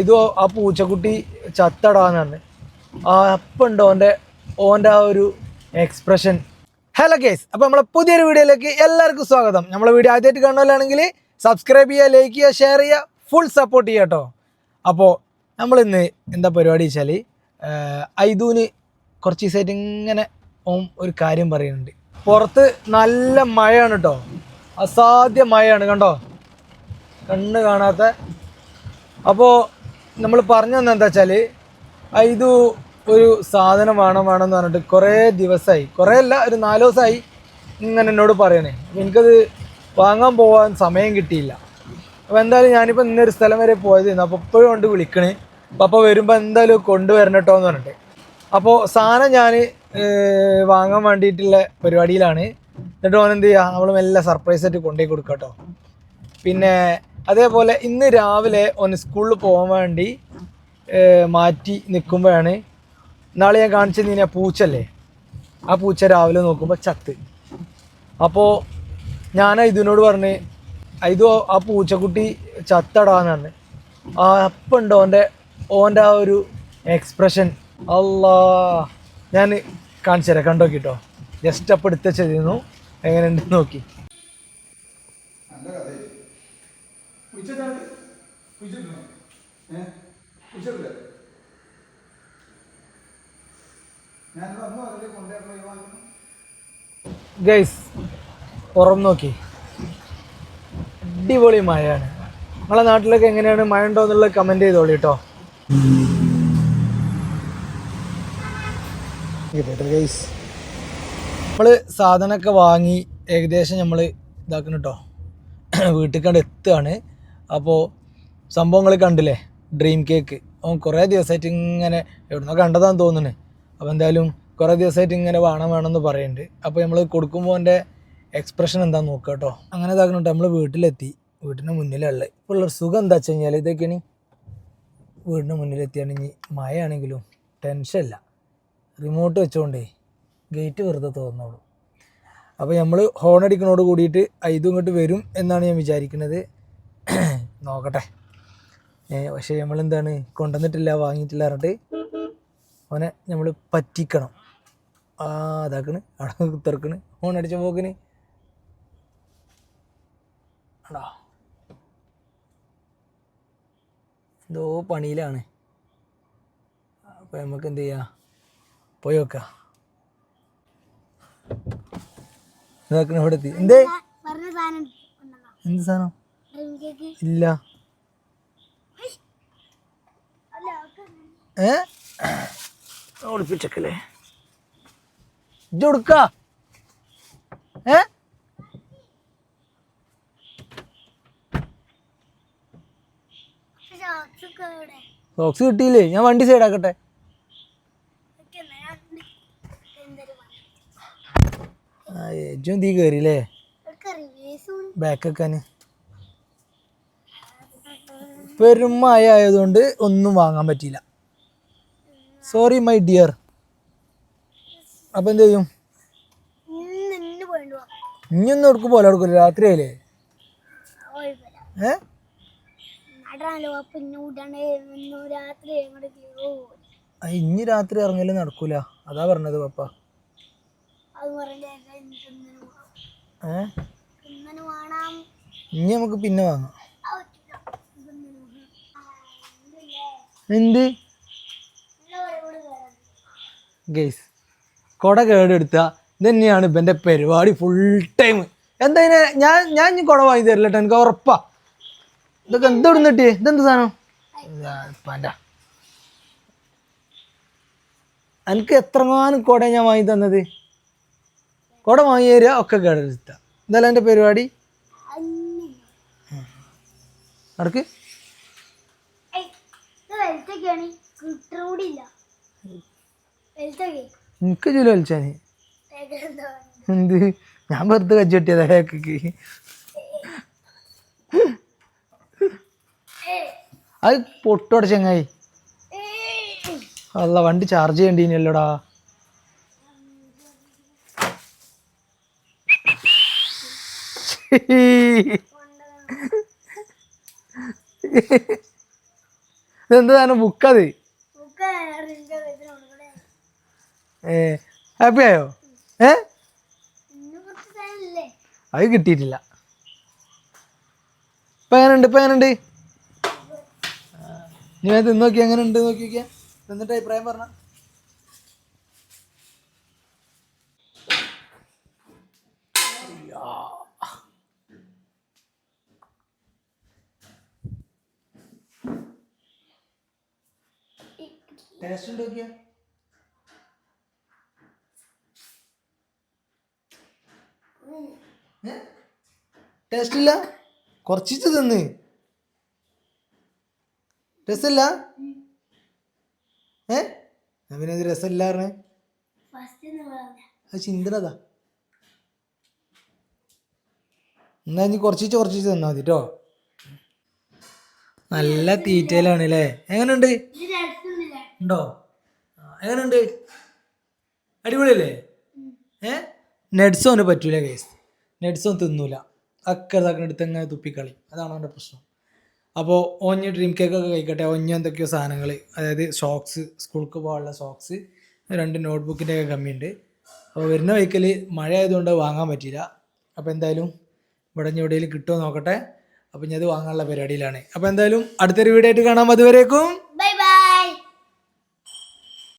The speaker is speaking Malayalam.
ഇത് ആ പൂച്ചക്കുട്ടി ചത്തടാന്ന് പറഞ്ഞ് ആ അപ്പം ഉണ്ട് ഓന്റെ ഓന്റെ ആ ഒരു എക്സ്പ്രഷൻ ഹലോ കേസ് അപ്പോൾ നമ്മളെ പുതിയൊരു വീഡിയോയിലേക്ക് എല്ലാവർക്കും സ്വാഗതം. നമ്മളെ വീഡിയോ ആദ്യമായിട്ട് കാണുന്നവരാണെങ്കിൽ സബ്സ്ക്രൈബ് ചെയ്യുക ലൈക്ക് ചെയ്യുക ഷെയർ ചെയ്യുക ഫുൾ സപ്പോർട്ട് ചെയ്യുക കേട്ടോ. അപ്പോൾ നമ്മളിന്ന് എന്താ പരിപാടി വെച്ചാൽ ഐദൂന് കുറച്ച് ദിവസമായിട്ട് ഇങ്ങനെ ഓം ഒരു കാര്യം പറയുന്നുണ്ട്. പുറത്ത് നല്ല മഴയാണ് കേട്ടോ. അസാധ്യ മഴയാണ് കണ്ടോ? കണ്ണ് കാണാത്ത. അപ്പോൾ നമ്മൾ പറഞ്ഞു തന്നെ എന്താ വെച്ചാൽ ഇത് ഒരു സാധനം വേണം വേണം എന്ന് പറഞ്ഞിട്ട് കുറേ ദിവസമായി കുറേ അല്ല ഒരു നാല് ദിവസമായി ഇങ്ങനെ എന്നോട് പറയണേ. എനിക്കത് വാങ്ങാൻ പോകാൻ സമയം കിട്ടിയില്ല. അപ്പോൾ എന്തായാലും ഞാനിപ്പോൾ ഇന്നൊരു സ്ഥലം വരെ പോയതായിരുന്നു അപ്പോൾ ഇപ്പോഴും കൊണ്ട് വിളിക്കണേ. അപ്പോൾ വരുമ്പോൾ എന്തായാലും കൊണ്ടുവരണം കേട്ടോ എന്ന് പറഞ്ഞിട്ട്. അപ്പോൾ സാധനം ഞാൻ വാങ്ങാൻ വേണ്ടിയിട്ടുള്ള പരിപാടിയിലാണ്. എന്നിട്ട് ഓൻ എന്ത് ചെയ്യുക നമ്മൾ മെല്ലെ സർപ്രൈസ് ആയിട്ട് കൊണ്ടുപോയി കൊടുക്കാം കേട്ടോ പിന്നെ അതേപോലെ ഇന്ന് രാവിലെ ഒന്ന് സ്കൂളിൽ പോകാൻ വേണ്ടി മാറ്റി നിൽക്കുമ്പോഴാണ് നാളെ ഞാൻ കാണിച്ചു കഴിഞ്ഞാൽ പൂച്ചല്ലേ? ആ പൂച്ച രാവിലെ നോക്കുമ്പോൾ ചത്ത്. അപ്പോൾ ഞാൻ ഇതിനോട് പറഞ്ഞ് ഇത് ആ പൂച്ചക്കുട്ടി ചത്തടാന്ന് പറഞ്ഞ്. ആ ഓന്റെ ഓന്റെ ആ ഒരു എക്സ്പ്രഷൻ അല്ലാ ഞാൻ കാണിച്ചു തരാം. കണ്ടോ കിട്ടോ ജസ്റ്റ് അപ്പം എടുത്ത് ചെയ്തിരുന്നു എങ്ങനെയുണ്ട് നോക്കി. ഗൈസ് പുറം നോക്കി. അടിപൊളി മഴയാണ്. നമ്മളെ നാട്ടിലൊക്കെ എങ്ങനെയാണ്? മഴ ഉണ്ടോ എന്നുള്ളത് കമന്റ് ചെയ്തോളി കേട്ടോ ഗൈസ്. നമ്മൾ സാധനമൊക്കെ വാങ്ങി ഏകദേശം നമ്മൾ ഇതാക്കണം കേട്ടോ വീട്ടിൽ കണ്ട് എത്തുകയാണ്. അപ്പോൾ സംഭവങ്ങൾ കണ്ടില്ലേ? ഡ്രീം കേക്ക് അവൻ കുറേ ദിവസമായിട്ട് ഇങ്ങനെ എവിടുന്നോ കണ്ടതാന്ന് തോന്നുന്നു. അപ്പോൾ എന്തായാലും കുറേ ദിവസമായിട്ട് ഇങ്ങനെ വേണം വേണമെന്ന് പറയുന്നുണ്ട് അപ്പോൾ നമ്മൾ കൊടുക്കുമ്പോൾ എന്റെ എക്സ്പ്രഷൻ എന്താന്ന് നോക്കുക കേട്ടോ. അങ്ങനെ ഇതാക്കണം നമ്മൾ വീട്ടിലെത്തി. വീട്ടിന്റെ മുന്നിലുള്ള ഇപ്പോൾ ഉള്ള സുഖം എന്താ വെച്ച് കഴിഞ്ഞാൽ ഇതൊക്കെയാണ്. വീടിന്റെ മുന്നിലെത്തിയാണെങ്കിൽ മഴയാണെങ്കിലും ടെൻഷനില്ല റിമോട്ട് വെച്ചുകൊണ്ടേ ഗേറ്റ് വെറുതെ തോന്നുള്ളൂ അപ്പോൾ നമ്മൾ ഹോൺ അടിക്കണോട് കൂടിയിട്ട് ഇതും ഇങ്ങോട്ട് വരും എന്നാണ് ഞാൻ വിചാരിക്കുന്നത് നോക്കട്ടെ. പക്ഷേ നമ്മളെന്താണ്? കൊണ്ടുവന്നിട്ടില്ല വാങ്ങിയിട്ടില്ല പറഞ്ഞിട്ട് അവനെ നമ്മൾ പറ്റിക്കണം. ആ അതാക്കണ് അവിടെ കുത്തിറക്കണ് ഫോൺ അടിച്ച പോക്കിന്. ആടാ എന്തോ പണിയിലാണ്. അപ്പോൾ നമുക്ക് എന്ത് ചെയ്യാം? പോയി നോക്ക. ഇതാക്കണ ഇവിടെ എത്തി എന്തേ എന്ത് സാധനം? ഇല്ല. ഏ? ഒളിപ്പിച്ചക്കല്ലേ. ഇത് കൊടുക്ക. ഏ? സോക്സ് കിട്ടിയില്ലേ? ഞാൻ വണ്ടി സൈഡാക്കട്ടെ ആക്കട്ടെ. ഏജും തീ കയറിയില്ലേ ഒക്കെ റിവേഴ്സും ബാക്കൊക്കെ പെരുമായ ആയതുകൊണ്ട് ഒന്നും വാങ്ങാൻ പറ്റിയില്ല. സോറി മൈ ഡിയർ അപ്പം എന്ത് ചെയ്യും? ഇനിയൊന്നും എടുക്കും പോലെ എടുക്കില്ല. രാത്രി അല്ലേ കുഴപ്പമില്ല ഏ ഇനി രാത്രി ഇറങ്ങിയാലും നടക്കൂല. അതാ പറഞ്ഞത് പപ്പ. ഏ? ഇനി നമുക്ക് പിന്നെ വാങ്ങാം ആ, പറ്റില്ല. ഇതൊന്നും വേണം. ആ, ഇന്നില്ലേ? എന്ത്. ഗെയ്സ് കൊട കേടെടുത്ത ഇതന്നെയാണ് ഇവന്റെ പരിപാടി ഫുൾ ടൈം എന്താ ഞാൻ ഞാൻ ഇനി കുട വാങ്ങി തരില്ല കേട്ടോ എനിക്ക് ഉറപ്പാ. ഇതൊക്കെ എന്ത് ഇവിടെ കിട്ടിയേ? ഇതെന്ത് സാധനം? എനിക്ക് എത്രമാനം കുട ഞാൻ വാങ്ങി തന്നത്? കുട വാങ്ങി തരിക ഒക്കെ കേടെടുത്ത. എന്തായാലും എന്റെ പരിപാടി. നടക്ക്. കിട്ടൂടില്ല എനിക്ക് വലിച്ചാന് എന്ത്? ഞാൻ വെറുതെ കെട്ടിയതാ ഹേക്കക്ക് അത് പൊട്ടോടെ ചെങ്ങായി. അല്ല വണ്ടി ചാർജ് ചെയ്യണ്ടീനല്ലോടാ. ഇതെന്താണ് ബുക്കത് ബുക്ക് അത് ഏ ഹാപ്പി ആയോ? ഏ? അത് കിട്ടിയിട്ടില്ല. ഇപ്പൊ എങ്ങനെയുണ്ട്? ഇപ്പൊ എങ്ങനെയുണ്ട്? നീ അത് എങ്ങനെയുണ്ട്? നോക്കി നോക്കിയാ എന്നിട്ട് അഭിപ്രായം പറഞ്ഞ. ടേസ്റ്റ് ഉണ്ട് നോക്കിയാ? ടേസ്റ്റ് ഇല്ല? കുറച്ചിട്ട് തിന്ന്. രസമില്ല? ഏ? പിന്നെ ഇത് രസമില്ല അത് ചിന്തനതാ. എന്നാ ഇനി കുറച്ചിട്ട് കുറച്ചിട്ട് തന്നാ മതി കേട്ടോ നല്ല തീറ്റയിലാണ് അല്ലേ എങ്ങനെയുണ്ട്? ഉണ്ടോ? എങ്ങനെയുണ്ട് അടിപൊളിയല്ലേ? ഏ? നെഡ്സ് അവന് പറ്റൂല കേസ് നെഡ്സ് ഒന്നും തിന്നൂല. അക്കെ ഇതാക്കുന്ന എടുത്ത് അങ്ങനെ തുപ്പിക്കളി അതാണ് അവന്റെ പ്രശ്നം. അപ്പോൾ ഒഞ്ഞ് ഡ്രീം കേക്ക് ഒക്കെ കഴിക്കട്ടെ. ഒഞ്ഞ് എന്തൊക്കെയോ സാധനങ്ങൾ അതായത് സോക്സ് സ്കൂൾക്ക് പോകാനുള്ള സോക്സ് രണ്ട് നോട്ട്ബുക്കിന്റെ ഒക്കെ കമ്മിയുണ്ട്. അപ്പോൾ വരുന്ന വൈക്കൽ മഴ ആയതുകൊണ്ട് വാങ്ങാൻ പറ്റില്ല അപ്പോൾ എന്തായാലും ഇവിടെ ഇനി എവിടെയെങ്കിലും കിട്ടുമോ നോക്കട്ടെ. അപ്പോൾ ഞാൻ അത് വാങ്ങാനുള്ള പരിപാടിയിലാണ്. അപ്പോൾ എന്തായാലും അടുത്തൊരു വീഡിയോ ആയിട്ട് കാണാം. അതുവരേക്കും